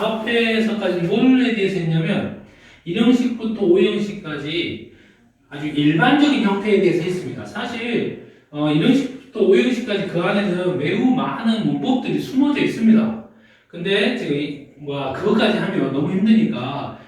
4회에서까지 뭘에 대해서 했냐면 1형식부터 5형식까지 아주 일반적인 형태에 대해서 했습니다. 사실 어, 1형식부터 5형식까지 그 안에는 매우 많은 문법들이 숨어져 있습니다. 근데 지금 뭐야 그것까지 하면 너무 힘드니까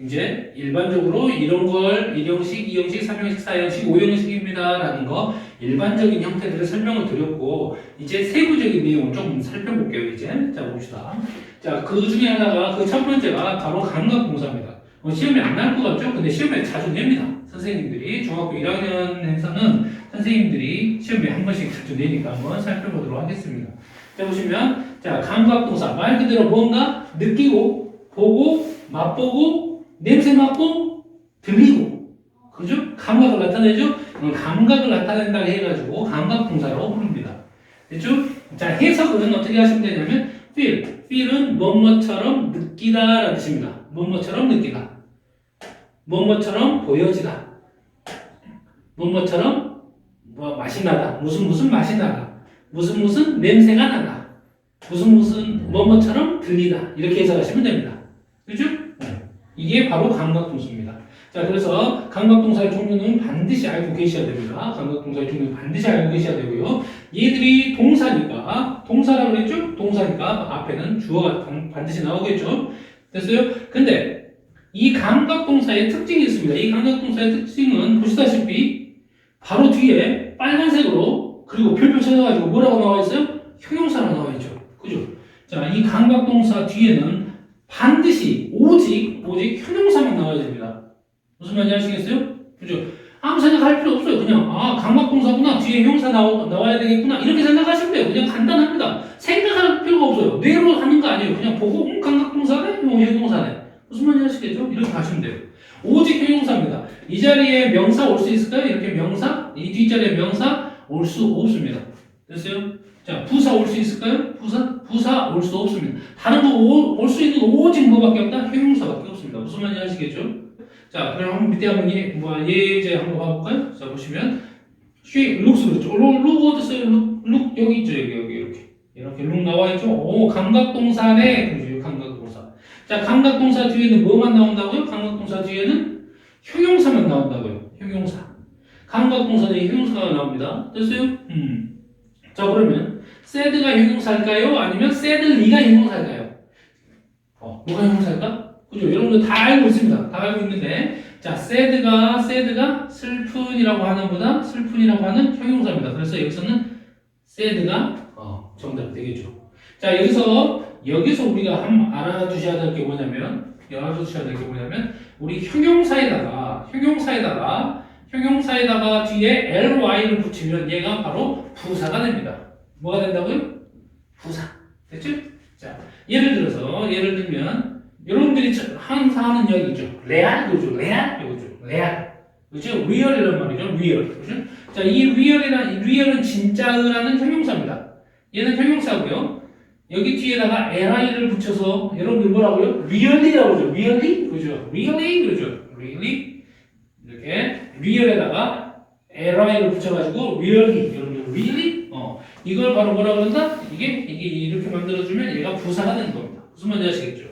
이제 일반적으로 이런 걸 1형식, 2형식, 3형식, 4형식, 5형식입니다 라는 거 일반적인 형태들을 설명을 드렸고 이제 세부적인 내용을 좀 살펴볼게요 이제 자 봅시다 자 그 중에 하나가 그 첫 번째가 바로 감각공사입니다 어, 시험에 안 나올 것 같죠? 근데 시험에 자주 냅니다 선생님들이 중학교 1학년에서는 선생님들이 시험에 한 번씩 자주 내니까 한번 살펴보도록 하겠습니다 자 보시면 자 감각동사 말 그대로 뭔가 느끼고 보고 맛보고 냄새 맡고 들리고 그죠? 감각을 나타내죠? 이 감각을 나타낸다고 해가지고 감각동사로 부릅니다. 됐죠? 자, 해석은 어떻게 하시면 되냐면 feel. feel은 뭐뭐처럼 느끼다 라는 뜻입니다. 뭐뭐처럼 느끼다. 뭐뭐처럼 보여지다. 뭐뭐처럼 뭐 맛이 나다. 무슨 무슨 맛이 나다. 무슨 무슨 냄새가 나다. 무슨 무슨 뭐뭐처럼 들리다. 이렇게 해석하시면 됩니다. 그죠? 네. 이게 바로 감각동사입니다. 자, 그래서 감각동사의 종류는 반드시 알고 계셔야 됩니다. 감각동사의 종류는 반드시 알고 계셔야 되고요. 얘들이 동사니까, 동사라고 그랬죠? 동사니까 앞에는 주어가 반- 반드시 나오겠죠? 됐어요? 근데 이 감각동사의 특징이 있습니다. 이 감각동사의 특징은 보시다시피 바로 뒤에 빨간색으로 그리고 별표 쳐져가지고 뭐라고 나와 있어요? 형용사로 나와 있죠. 그죠? 자, 이 감각동사 뒤에는 반드시 오직 오직 형용사만 나와야 됩니다. 무슨 말인지 아시겠어요? 그죠? 아무 생각할 필요 없어요. 그냥 아 강박동사구나 뒤에 형사 나와, 나와야 되겠구나 이렇게 생각하시면 돼요. 그냥 간단합니다. 생각할 필요가 없어요. 뇌로 하는 거 아니에요. 그냥 보고 음, 강박동사네, 뭐 형용사네. 무슨 말인지 아시겠죠? 이렇게 가시면 돼요. 오직 형용사입니다. 이 자리에 명사 올 수 있을까요? 이렇게 명사 이 뒷자리에 명사 올 수 없습니다. 됐어요? 자 부사 올 수 있을까요? 부사 부사 올 수 없습니다. 다른 거 올 수 있는 거 오직 뭐밖에 없다? 형용사밖에 없습니다. 무슨 말인지 아시겠죠? 자, 그럼 밑에 한번 예, 뭐 예제 한번 봐볼까요? 자, 보시면 she looks 그렇죠. 룩, 룩 어디? 룩, 룩 여기 있죠. 여기 여기 이렇게 이렇게 룩 나와 있죠. 오, 감각동사네. 그죠? 감각동사. 자, 감각동사 뒤에는 뭐만 나온다고요? 감각동사 뒤에는 형용사만 나온다고요. 형용사. 감각동사 뒤에 형용사가 나옵니다. 됐어요? 음. 자, 그러면 sad가 형용사일까요? 아니면 sadly가 형용사일까요? 어, 뭐가 형용사일까? 그죠? 여러분들 다 알고 있습니다. 다 알고 있는데, 자, sad가, sad가 슬픈이라고 하는 보다 슬픈이라고 하는 형용사입니다. 그래서 여기서는 sad가 어, 정답이 되겠죠. 자, 여기서, 여기서 우리가 한 알아두셔야 될 게 뭐냐면, 알아두셔야 될 게 뭐냐면, 우리 형용사에다가, 형용사에다가, 형용사에다가 뒤에 ly를 붙이면 얘가 바로 부사가 됩니다. 뭐가 된다고요? 부사. 됐죠? 자, 예를 들어서, 예를 들면, 여러분들이 저- 항상 하는 이야기죠. 레알 그죠? 레알 이거죠. 레알. 그죠? 리얼이란 말이죠. 리얼. 그죠? 자, 이 리얼이란 리얼은 진짜라는 형용사입니다. 얘는 형용사고요. 여기 뒤에다가 li를 붙여서 여러분들 뭐라고요? really라고 그러죠. really? 그죠? really? 그러죠. really? 이렇게 리얼에다가 li를 붙여 가지고 really. 여러분들 really? 어. 이걸 바로 뭐라고 그런다? 이게 이게 이렇게 만들어 주면 얘가 부사가 되는 겁니다. 무슨 말인지 아시겠죠?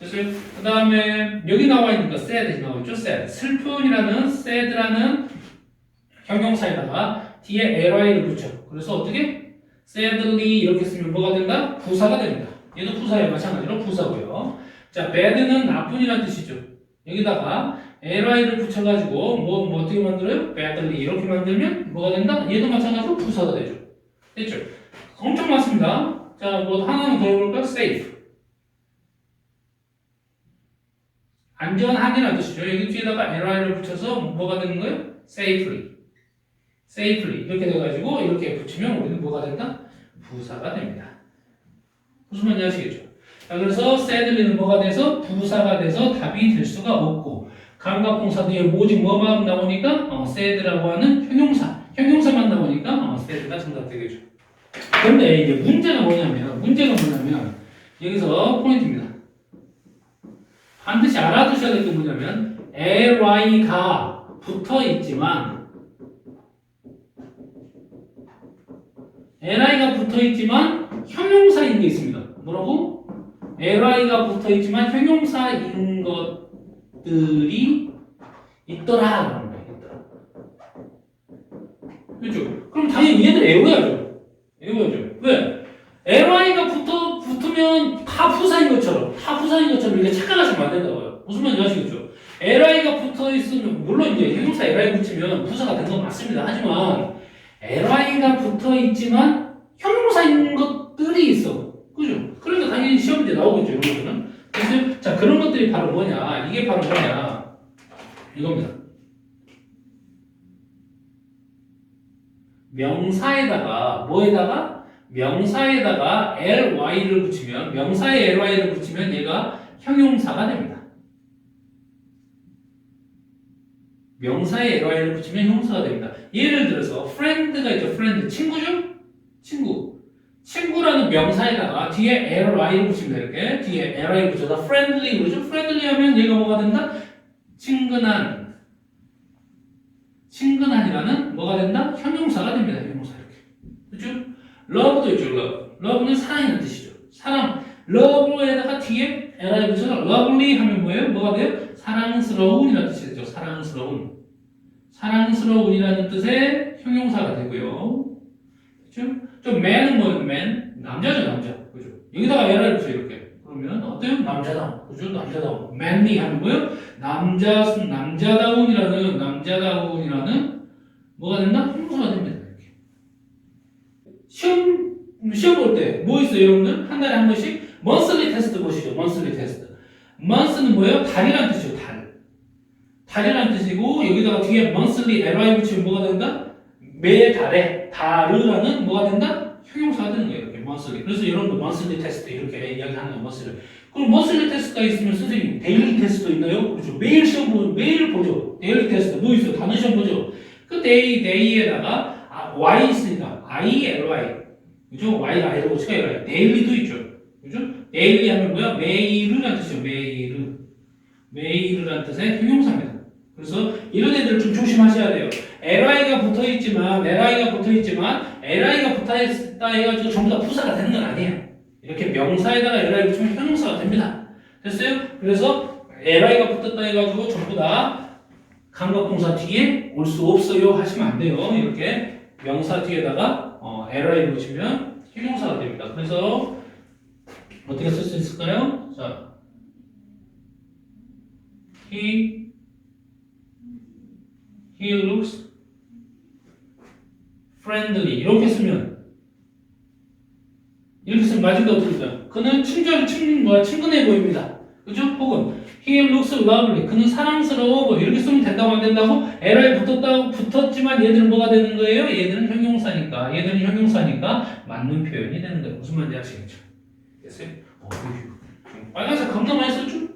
됐어요? 그 다음에 여기 나와 있는 거 sad 나와 있죠? sad 슬픈이라는 sad라는 형용사에다가 뒤에 ly를 붙여 그래서 어떻게? sadly 이렇게 쓰면 뭐가 된다? 부사가 됩니다 얘도 부사에 마찬가지로 부사고요 자 bad는 나쁜이라는 뜻이죠 여기다가 ly를 붙여가지고 뭐, 뭐 어떻게 만들어요? badly 이렇게 만들면 뭐가 된다? 얘도 마찬가지로 부사가 되죠 됐죠? 엄청 많습니다 자 뭐 하나만 더 해볼까요? safe 안전하게라는 뜻이죠. 여기 뒤에다가 ly를 붙여서 뭐가 되는 거예요? safely. safely. 이렇게 돼가지고 이렇게 붙이면 우리는 뭐가 된다? 부사가 됩니다. 무슨 말인지 아시겠죠? 자, 그래서 sadly는 뭐가 돼서 부사가 돼서 답이 될 수가 없고 감각동사 뒤에 오직 뭐만 나오니까 어, sad라고 하는 형용사. 형용사만 나오니까 어, sad가 정답 되겠죠. 그런데 이제 문제가 뭐냐면 문제가 뭐냐면 여기서 포인트입니다. 반드시 알아두셔야 될 게 뭐냐면 ly가 붙어 있지만 li가 붙어 있지만 형용사인 게 있습니다. 뭐라고? li가 붙어 있지만 형용사인 것들이 있더라. 그렇죠? 그럼 당연히 얘들. 애워야죠. 왜? li가 붙어 붙으면 타부사인 것처럼 타부사인 것처럼 이렇게 착각하시면 안 된다고요. 무슨 말인지 아시겠죠? li가 붙어 있으면 물론 이제 붙이면 부사가 된 건 맞습니다. 하지만 li가 붙어 있지만 형용사인 것들이 있어. 그죠? 그러니까 당연히 시험 문제 나오겠죠. 이런 거는. 그래서 자 그런 것들이 바로 뭐냐? 이게 바로 뭐냐? 이겁니다. 명사에다가 뭐에다가 명사에다가 ly를 붙이면 명사에 ly를 붙이면 얘가 형용사가 됩니다. 명사에 ly를 붙이면 형용사가 됩니다. 예를 들어서 friend가 있죠. friend 친구죠? 친구. 친구라는 명사에다가 뒤에 ly를 붙입니다. 이렇게 뒤에 ly를 붙여서 friendly 그러죠? friendly 하면 얘가 뭐가 된다? 친근한 친근한이라는 뭐가 된다? 형용사가 됩니다. 형용사 이렇게. 그렇죠? love도 있죠. love. love는 사랑이라는 뜻이죠. 사랑. love에다가 뒤에 li 붙여서 lovely 하면 뭐예요? 뭐가 돼요? 사랑스러운이라는. 사랑스러운. 사랑스러운이라는 뜻의 형용사가 되고요. 그렇죠? 좀 man은 뭐예요? man? 남자죠, 남자. 그죠? 여기다가 li를 붙여 이렇게. 그러면 어때요? 남자다운. 그죠? 남자다운. manly 하면 뭐예요? 남자 남자다운이라는 남자다운이라는 뭐가 된다? 형용사가 됩니다. 이렇게. 시험 시험 볼 때 뭐 있어요, 여러분들? 한 달에 한 번씩 monthly 테스트 보시죠. monthly 테스트. month는 뭐예요? 달이라는 뜻이죠. 달. 달이라는 뜻이고 여기다가 뒤에 monthly ly 붙이면 뭐가 된다? 매 달에 달이라는 뭐가 된다? 형용사가 되는 거예요. 이렇게 monthly. 그래서 여러분들 monthly 테스트 이렇게 이야기하는 거예요. monthly. 그럼 monthly 테스트가 있으면 선생님 데일리 테스트도 있나요? 그렇죠. 매일 시험 보면 매일 보죠. 데일리 테스트 뭐 있어요? 단어 시험 보죠. 그 데이 데이에다가 아, y 있으니까 i l y 그죠? y가 i로 고치가 l 데일리도 있죠. 그죠? 데일리 하면 뭐야? 매일이라는 뜻이죠. 매일 매일이라는 뜻의 형용사입니다. 그래서 이런 애들 좀 조심하셔야 돼요. li가 붙어 있지만 li가 붙어 있지만 li가 붙어 있다 해가지고 전부 다 부사가 되는 건 아니에요. 이렇게 명사에다가 li 붙이면 형용사가 됩니다. 됐어요? 그래서 li가 붙었다 해가지고 전부 다 감각동사 뒤에 올 수 없어요 하시면 안 돼요. 이렇게 명사 뒤에다가 어, li 붙이면 형용사가 됩니다. 그래서 어떻게 쓸 수 있을까요? 자, he he looks friendly 이렇게 쓰면 이렇게 쓰면 맞은데 어떻게 될까요? 그는 친절 친 뭐야 친근해 보입니다. 그죠? 혹은 he looks lovely 그는 사랑스러워 뭐 이렇게 쓰면 된다고 안 된다고 li 붙었다고 붙었지만 얘들은 뭐가 되는 거예요? 얘들은 형용사니까 얘들은 형용사니까 맞는 표현이 되는 거예요. 무슨 말인지 아시겠죠? 됐어요? 어, 휴. 빨간색 겁나 많이 썼죠?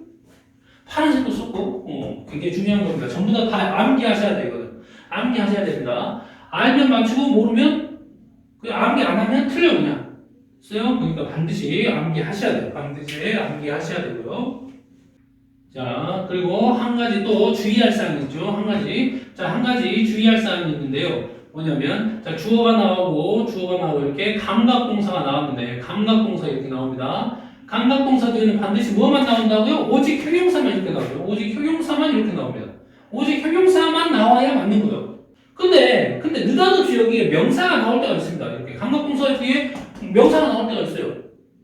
파란색도 썼고 어, 굉장히 중요한 겁니다. 전부 다, 다 암기하셔야 되거든. 암기하셔야 됩니다. 알면 맞추고 모르면 그 암기 안 하면 틀려 그냥. 써요. 그러니까 반드시 암기하셔야 돼요. 반드시 암기하셔야 되고요. 자 그리고 한 가지 또 주의할 사항이 있죠. 한 가지 자 한 가지 주의할 사항이 있는데요. 뭐냐면 자 주어가 나오고 주어가 나오고 이렇게 감각동사가 나왔는데 감각동사 이렇게 나옵니다. 감각동사 뒤에는 반드시 뭐만 나온다고요? 오직 형용사만 이렇게 나오죠. 오직 형용사만 이렇게 나옵니다. 오직 형용사만 나와야 맞는 거예요. 근데 근데 느닷없이 여기에 명사가 나올 때가 있습니다. 이렇게 감각동사 뒤에 명사가 나올 때가 있어요.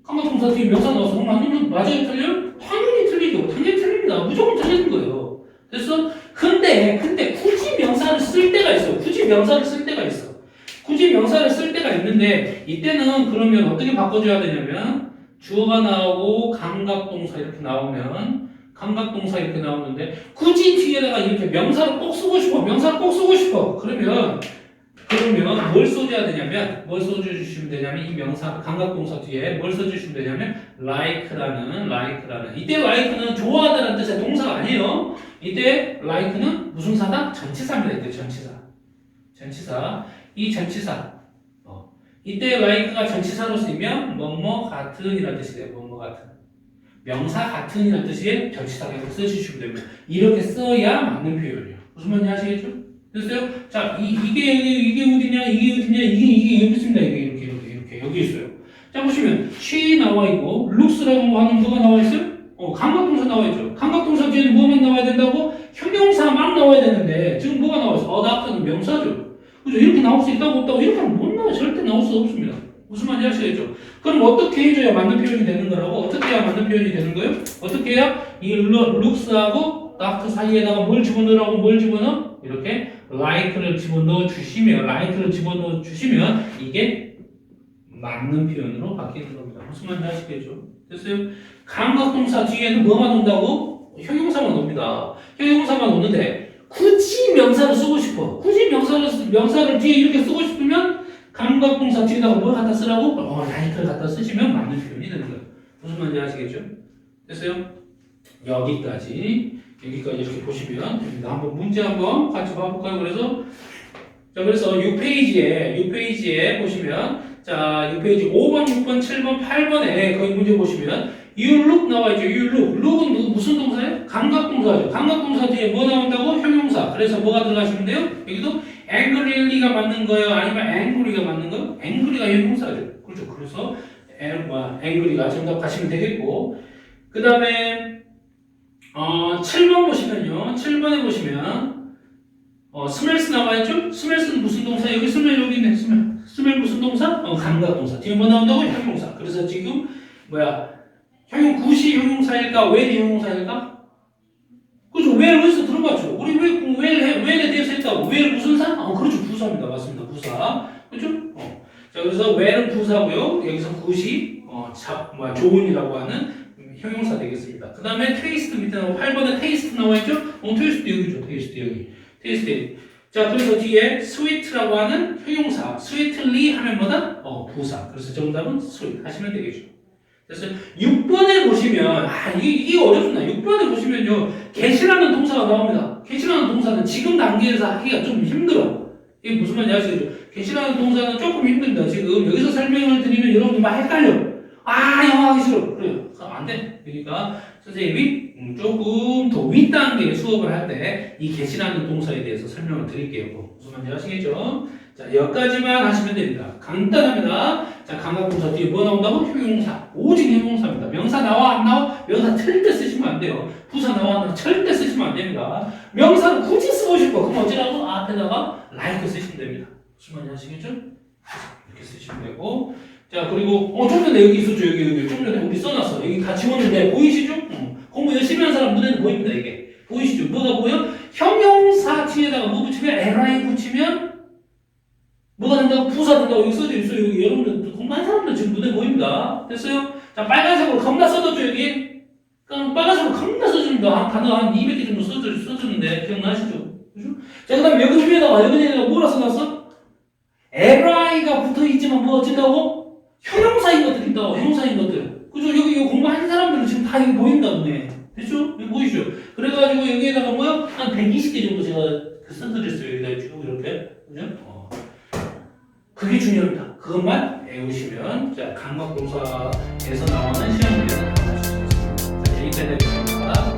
감각동사 뒤에 명사 나와서 맞는 맞아요? 틀려요? 당연히 틀리죠. 당연히 틀립니다. 무조건 틀리는 거예요. 그래서 근데 근데 굳이 명사를 쓸 때가 있어요. 굳이 명사를 쓸 때가 있어. 굳이 명사를 쓸 때가 있는데 이때는 그러면 어떻게 바꿔줘야 되냐면 주어가 나오고 감각동사 이렇게 나오면 감각동사 이렇게 나오는데 굳이 뒤에다가 이렇게 명사를 꼭 쓰고 싶어 명사를 꼭 쓰고 싶어. 그러면 그러면 뭘 써줘야 되냐면 뭘 써주시면 되냐면 이 명사 감각동사 뒤에 뭘 써주시면 되냐면 like라는 like라는. 이때 like는 좋아하다는 뜻의 동사가 아니에요. 이때 like는 무슨 사다? 전치사입니다 이때 전치사. 전치사. 이 전치사. 어. 이때 like가 전치사로 쓰이면 뭐뭐 같은이라는 뜻이 돼요 뭐뭐 같은 명사 같은이라는 뜻의 전치사 계속 써주시면 됩니다 이렇게 써야 맞는 표현이에요 무슨 말인지 아시겠죠? 됐어요? 자, 이, 이게, 이게 어디냐, 이게 어디냐, 이게, 이게 여기 있습니다. 이게 이렇게, 이렇게, 이렇게, 여기 있어요. 자, 보시면 looks라고 하는 뭐가 나와 있어요? 어, 감각동사 나와 있죠. 감각동사 뒤에는 뭐만 나와야 된다고? 형용사만 나와야 되는데 지금 뭐가 나와 있어? 어답터는 명사죠. 그죠? 이렇게 나올 수 있다고 없다고 이렇게 하면 못 나와. 절대 나올 수 없습니다. 무슨 말인지 아시겠죠? 그럼 어떻게 해줘야 맞는 표현이 되는 거라고? 어떻게 해야 맞는 표현이 되는 거예요? 어떻게 해야 이 looks하고 after 사이에다가 뭘 집어넣으라고 뭘 집어넣어? 이렇게 like를 집어넣어 주시면 like를 집어넣어 주시면 이게 맞는 표현으로 바뀌는 겁니다. 무슨 말인지 아시겠죠? 됐어요? 감각동사 뒤에는 뭐만 온다고? 형용사만 옵니다. 형용사만 오는데 굳이 명사를 쓰고 싶어. 굳이 명사를 뒤에 이렇게 쓰고 싶으면 감각동사 뒤에다가 뭘 갖다 쓰라고? 어, like를 갖다 쓰시면 맞는 표현이 되는 거예요. 무슨 말인지 아시겠죠? 됐어요? 여기까지 여기까지 이렇게 보시면 됩니다. 한번 문제 한번 같이 봐볼까요? 그래서 자 그래서 6페이지에 6페이지에 보시면 자 6페이지 5번, 6번, 7번, 8번에 거기 문제 보시면 you look 나와 있죠. you look. look은 무- 무슨 동사예요? 감각동사죠. 감각동사 뒤에 뭐 나온다고? 형용사. 그래서 뭐가 들어가시면 돼요? 여기도 angry가 맞는 거예요? 아니면 angry가 맞는 거예요? angry가 형용사죠. 그렇죠. 그래서 angry가 정답 가시면 되겠고 그 다음에 어, 7번 보시면요. 7번에 보시면 어, 스멜스 나와 있죠? 스멜스는 무슨 동사? 여기 스멜 여기 있네. 스멜. 감각 동사. 뒤에 뭐 나온다고? 형용사. 그래서 지금 뭐야? 형용 구시 형용사일까? 웰이 형용사일까? 그죠? 웰 어디서 들어봤죠? 우리 왜 웰, 웰에 대해서 했다고. 웰 무슨 사? 어, 그렇죠. 부사입니다. 맞습니다. 부사. 그죠? 어. 자, 그래서 웰은 부사고요. 여기서 구시 어, 잡, 뭐야, 조은이라고 하는 음, 형용사 되겠습니다. 그 다음에 테이스트 밑에 나오고 8번에 테이스트 나와 있죠? 어, 테이스트 여기죠. 테이스트 여기. 테이스트. 자, 그래서 뒤에 sweet라고 하는 형용사. sweetly 하면 뭐다? 어, 부사. 그래서 정답은 sweet 하시면 되겠죠. 그래서 6번에 보시면, 아, 이게, 이게 어렵습니다. 6번에 보시면요. get이라는 동사가 나옵니다. get이라는 동사는 지금 단계에서 하기가 좀 힘들어. 이게 무슨 말인지 아시겠죠? get이라는 동사는 조금 힘듭니다. 지금 여기서 설명을 드리면 여러분들 막 헷갈려. 아, 영어 하기 싫어. 그래요. 안 돼. 그러니까 선생님이 음, 조금 더 윗단계 수업을 할 때이 get이라는 동사에 대해서 설명을 드릴게요. 뭐 무슨 말인지 아시겠죠? 자, 여기까지만 하시면 됩니다. 간단합니다. 자, 감각동사 뒤에 뭐 나온다고? 형용사. 오직 형용사입니다. 명사 나와 안 나와? 명사 절대 쓰시면 안 돼요. 부사 나와 안 나와? 절대 쓰시면 안 됩니다. 명사를 굳이 쓰고 싶어. 그럼 어찌라고? 앞에다가 like 쓰시면 됩니다. 무슨 말인지 아시겠죠? 이렇게 쓰시면 되고 자 그리고 어 좀 전에 여기 있었죠 여기 여기 좀 전에 우리 써놨어 여기 다 지웠는데 보이시죠? 열심히 한 사람 눈에는 보입니다 이게 보이시죠? 뭐가 보여? 형용사 뒤에다가 뭐 붙이면 li 붙이면 뭐가 된다고? 부사 된다고 여기 써져 있어요 여기 여러분들 공부한 사람들 지금 눈에 보입니다 됐어요? 자 빨간색으로 겁나 써졌죠 여기? 그럼 빨간색으로 겁나 써줍니다 한 단어 한 200개 정도 써져, 써줬는데 기억나시죠? 그죠? 자 그 다음에 여기 뒤에다가 여기에다가 뭐라 써놨어? li가 붙어 있지만 뭐 어쩐다고? 형용사인 것들 있다고 형용사인 것들 그죠 여기 이거 공부한 사람들은 지금 다 여기 보인다 눈에 됐죠? 여기 보이시죠? 그래가지고 여기에다가 뭐요? 한 120개 정도 제가 그 써드렸어요 여기다 쭉 이렇게 그죠? 어. 그게 중요합니다 그것만 외우시면 자 감각동사에서 나오는 시험 문제는 다 맞출 수 있습니다 자 여기까지 하겠습니다